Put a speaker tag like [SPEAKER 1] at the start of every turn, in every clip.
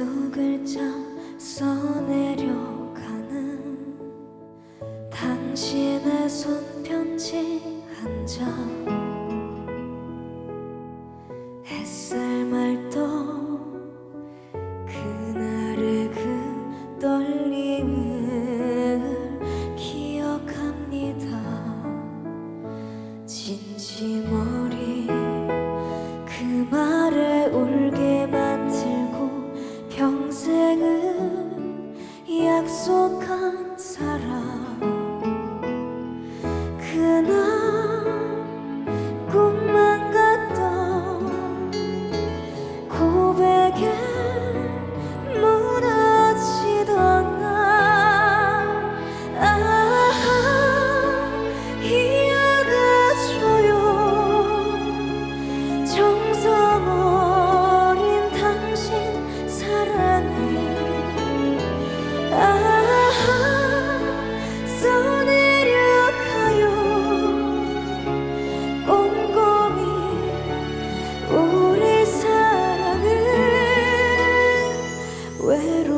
[SPEAKER 1] 두 글자 써내려가는 당신의 손편지 한 장. 햇살 말도 그날의 그 떨림을 약속한 사랑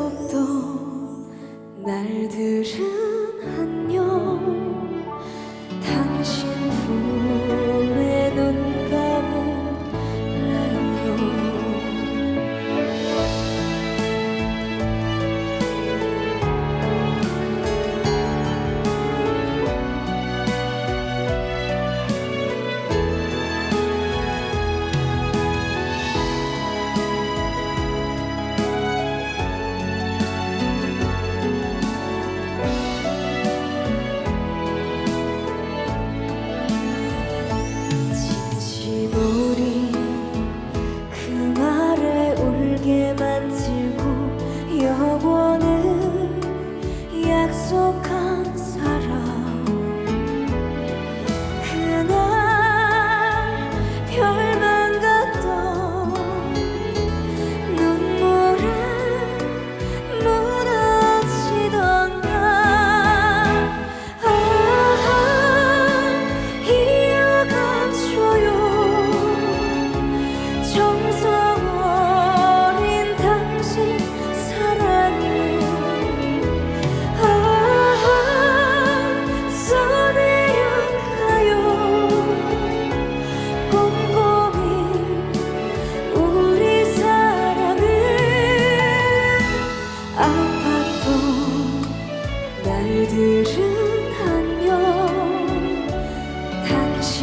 [SPEAKER 1] 없던 날들은 안녕. 당신 esok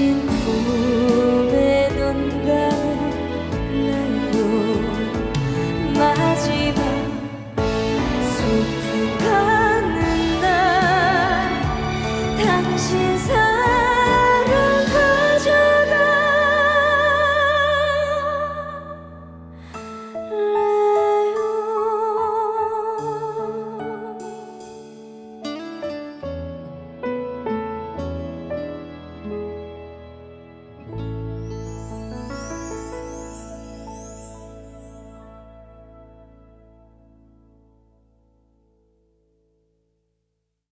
[SPEAKER 1] 당신 품에 눈 감을래요. 마지막 슬프가는 날 당신 사